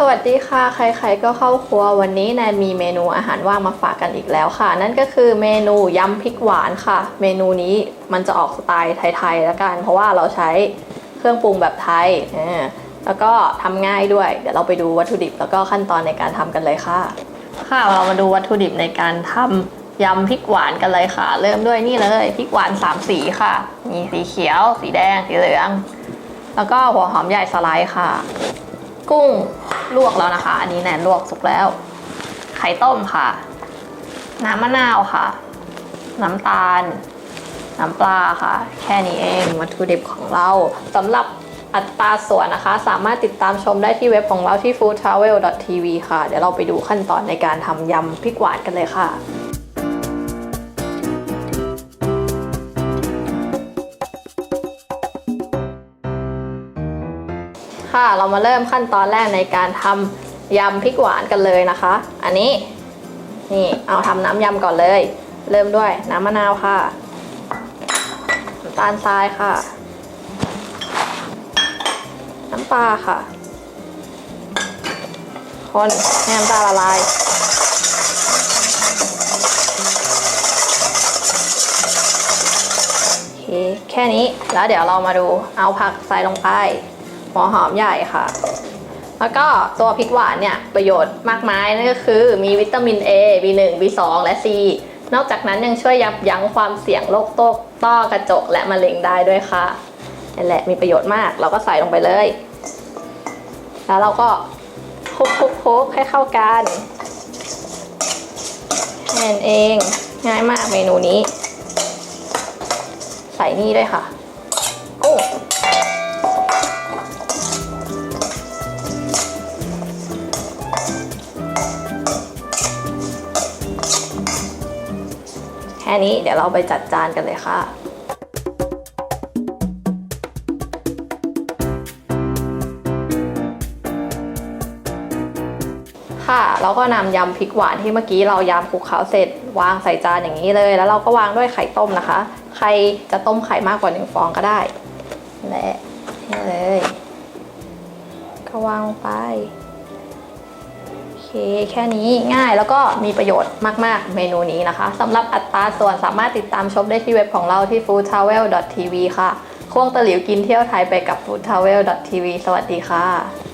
สวัสดีค่ะ ใครๆก็เข้าครัววันนี้แนนมีเมนูอาหารว่างมาฝากกันอีกแล้วค่ะ นั่นก็คือเมนูยำพริกหวานค่ะ เมนูนี้มันจะออกสไตล์ไทยๆแล้วกัน เพราะว่าเราใช้เครื่องปรุงแบบไทย แล้วก็ทำง่ายด้วย เดี๋ยวเราไปดูวัตถุดิบแล้วก็ขั้นตอนในการทำกันเลยค่ะ ค่ะเรามาดูวัตถุดิบในการทำยำพริกหวานกันเลยค่ะ เริ่มด้วยนี่เลยพริกหวานสามสีค่ะ มีสีเขียว สีแดง สีเหลือง แล้วก็หัวหอมใหญ่สไลด์ค่ะ กุ้ง ลวกแล้วนะคะ อันนี้แนนลวกสุกแล้ว ไข่ต้มค่ะ น้ำมะนาวค่ะ น้ำตาล น้ำปลาค่ะ แค่นี้เองวัตถุดิบของเราสำหรับอัตราส่วนนะคะ สามารถติดตามชมได้ที่เว็บของเราที่ foodtravel.tv ค่ะ เดี๋ยวเราไปดูขั้นตอนในการทำยำพริกหวานกันเลยค่ะ ค่ะ เรามาเริ่มขั้นตอนแรกในการทำยำพริกหวานกันเลยนะคะ อันนี้นี่เอาทำน้ำยำก่อนเลย เริ่มด้วยน้ำมะนาวค่ะน้ำตาลทรายค่ะ น้ำปลาค่ะ คนให้น้ำตาลละลายโอเคแค่นี้แล้วเดี๋ยวเรามาดูเอาผักใส่ลงไป หัวหอมใหญ่ค่ะ แล้วก็ตัวพริกหวานเนี่ยประโยชน์มากมายนั่นก็คือมีวิตามิน A B1 B2 และ C นอกจากนั้นยังช่วยยับยั้งความเสี่ยงโรคโตต้อกระจกและมะเร็งได้ด้วยค่ะนั่นแหละมีประโยชน์มากเราก็ใส่ลงไปเลย แล้วเราก็คลุกคลุกคลุกให้เข้ากันแค่นั้นเองง่ายมากเมนูนี้ ใส่นี่ด้วยค่ะกุ้ง ค่นี้เดี๋ยวเราไปจัดจานกันเลยค่ะค่ะเราก็นำยำพริกหวานที่เมื่อกี้เรายำคลุกเคล้าเสร็จ วางใส่จานอย่างนี้เลย แล้วเราก็วางด้วยไข่ต้มนะคะ ใครจะต้มไข่มากกว่าหนึ่งฟองก็ได้และนี่เลย ก็วางลงไป เค แค่นี้ง่ายแล้วก็มีประโยชน์มาก ๆ เมนูนี้นะคะสำหรับอัตราส่วนสามารถติดตามชมได้ที่เว็บของเราที่ foodtravel.tv ค่ะ ควงตะหลิวกินเที่ยวไทยไปกับ foodtravel.tv สวัสดีค่ะ